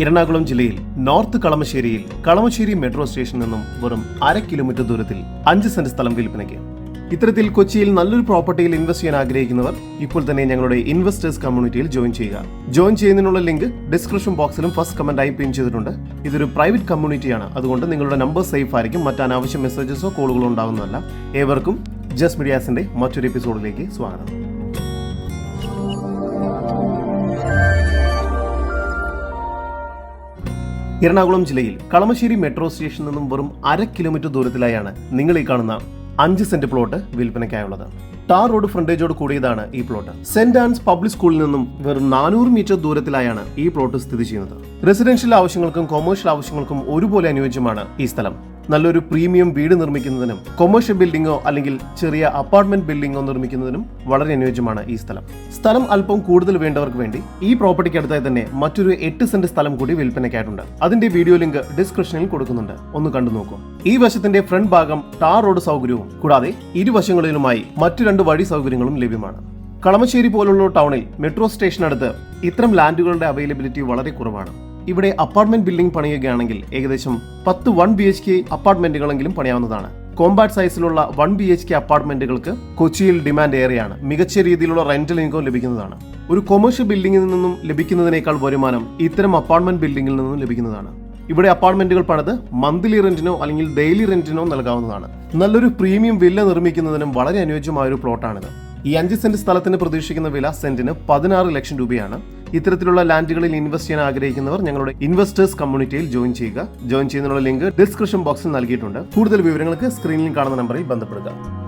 എറണാകുളം ജില്ലയിൽ north കളമശ്ശേരിയിൽ Kalamassery metro സ്റ്റേഷനിൽ നിന്നും വെറും അര കിലോമീറ്റർ ദൂരത്തിൽ അഞ്ച് സെന്റ് സ്ഥലം വിൽപ്പനയ്ക്ക്. ഇത്തരത്തിൽ കൊച്ചിയിൽ നല്ലൊരു പ്രോപ്പർട്ടിയിൽ ഇൻവെസ്റ്റ് ചെയ്യാൻ ആഗ്രഹിക്കുന്നവർ ഇപ്പോൾ തന്നെ ഞങ്ങളുടെ ഇൻവെസ്റ്റേഴ്സ് കമ്മ്യൂണിറ്റിയിൽ ജോയിൻ ചെയ്യുക. ജോയിൻ ചെയ്യുന്നതിനുള്ള ലിങ്ക് ഡിസ്ക്രിപ്ഷൻ ബോക്സിലും ഫസ്റ്റ് കമന്റായി പിൻ ചെയ്തിട്ടുണ്ട്. ഇതൊരു പ്രൈവറ്റ് കമ്മ്യൂണിറ്റിയാണ്. അതുകൊണ്ട് നിങ്ങളുടെ നമ്പർ സേഫ് ആയിരിക്കും. മറ്റ് അനാവശ്യ മെസ്സേജസോ കോളുകളോ ഉണ്ടാവുന്നതല്ല. ഏവർക്കും ജസ്റ്റ് മീഡിയാസിന്റെ മറ്റൊരു എപ്പിസോഡിലേക്ക് സ്വാഗതം. എറണാകുളം ജില്ലയിൽ കളമശ്ശേരി മെട്രോ സ്റ്റേഷനിൽ നിന്നും വെറും അര കിലോമീറ്റർ ദൂരത്തിലായാണ് നിങ്ങൾ ഈ കാണുന്ന അഞ്ച് സെന്റ് പ്ലോട്ട് വിൽപ്പനയ്ക്കായുള്ളത്. ടാർ റോഡ് ഫ്രണ്ടേജോട് കൂടിയതാണ് ഈ പ്ലോട്ട്. സെന്റ് ആൻസ് പബ്ലിക് സ്കൂളിൽ നിന്നും വെറും നാനൂറ് മീറ്റർ ദൂരത്തിലായാണ് ഈ പ്ലോട്ട് സ്ഥിതി ചെയ്യുന്നത്. റെസിഡൻഷ്യൽ ആവശ്യങ്ങൾക്കും കൊമേഴ്ഷ്യൽ ആവശ്യങ്ങൾക്കും ഒരുപോലെ അനുയോജ്യമാണ് ഈ സ്ഥലം. നല്ലൊരു പ്രീമിയം വീട് നിർമ്മിക്കുന്നതിനും കൊമേഴ്ഷ്യൽ ബിൽഡിങ്ങോ അല്ലെങ്കിൽ ചെറിയ അപ്പാർട്ട്മെന്റ് ബിൽഡിങ്ങോ നിർമ്മിക്കുന്നതിനും വളരെ അനുയോജ്യമാണ് ഈ സ്ഥലം. സ്ഥലം അല്പം കൂടുതൽ വേണ്ടവർക്ക് വേണ്ടി ഈ പ്രോപ്പർട്ടിക്ക് അടുത്തായി തന്നെ മറ്റൊരു എട്ട് സെന്റ് സ്ഥലം കൂടി വിൽപ്പനയ്ക്കായിട്ടുണ്ട്. അതിന്റെ വീഡിയോ ലിങ്ക് ഡിസ്ക്രിപ്ഷനിൽ കൊടുക്കുന്നുണ്ട്. ഒന്ന് കണ്ടു നോക്കൂ. ഈ വശത്തിന്റെ ഫ്രണ്ട് ഭാഗം ടാർ റോഡ് സൗകര്യവും കൂടാതെ ഇരുവശങ്ങളിലുമായി മറ്റു രണ്ട് വഴി സൗകര്യങ്ങളും ലഭ്യമാണ്. കളമശ്ശേരി പോലുള്ള ടൗണിൽ മെട്രോ സ്റ്റേഷനടുത്ത് ഇത്തരം ലാൻഡുകളുടെ അവൈലബിലിറ്റി വളരെ കുറവാണ്. ഇവിടെ അപ്പാർട്ട്മെന്റ് ബിൽഡിംഗ് പണിയുകയാണെങ്കിൽ ഏകദേശം പത്ത് വൺ ബി എച്ച് കെ അപ്പാർട്ട്മെന്റുകളെങ്കിലും പണിയാവുന്നതാണ്. കോമ്പാക്ട് സൈസിലുള്ള വൺ ബി എച്ച് കെ അപ്പാർട്ട്മെന്റുകൾക്ക് കൊച്ചിയിൽ ഡിമാൻഡ് ഏറെയാണ്. മികച്ച രീതിയിലുള്ള റെന്റൽ ഇൻകം ലഭിക്കുന്നതാണ്. ഒരു കൊമേഴ്ഷ്യൽ ബിൽഡിംഗിൽ നിന്നും ലഭിക്കുന്നതിനേക്കാൾ വരുമാനം ഇത്തരം അപ്പാർട്ട്മെന്റ് ബിൽഡിംഗിൽ നിന്നും ലഭിക്കുന്നതാണ്. ഇവിടെ അപ്പാർട്ട്മെന്റുകൾ പണിത് മന്ത്ലി റെന്റിനോ അല്ലെങ്കിൽ ഡെയിലി റെന്റിനോ നൽകാവുന്നതാണ്. നല്ലൊരു പ്രീമിയം വില്ല നിർമ്മിക്കുന്നതിനും വളരെ അനുയോജ്യമായ ഒരു പ്ലോട്ടാണിത് ഈ അഞ്ച് സെന്റ് സ്ഥലത്തിന് പ്രതീക്ഷിക്കുന്ന വില സെന്റിന് പതിനാറ് ലക്ഷം രൂപയാണ്. ഇത്തരത്തിലുള്ള ലാൻഡുകളിൽ ഇൻവെസ്റ്റ് ചെയ്യാൻ ആഗ്രഹിക്കുന്നവർ ഞങ്ങളുടെ ഇൻവെസ്റ്റേഴ്സ് കമ്മ്യൂണിറ്റിയിൽ ജോയിൻ ചെയ്യുക. ജോയിൻ ചെയ്യുന്നതിനുള്ള ലിങ്ക് ഡിസ്ക്രിപ്ഷൻ ബോക്സിൽ നൽകിയിട്ടുണ്ട്. കൂടുതൽ വിവരങ്ങൾക്ക് സ്ക്രീനിൽ കാണുന്ന നമ്പറിൽ ബന്ധപ്പെടുക.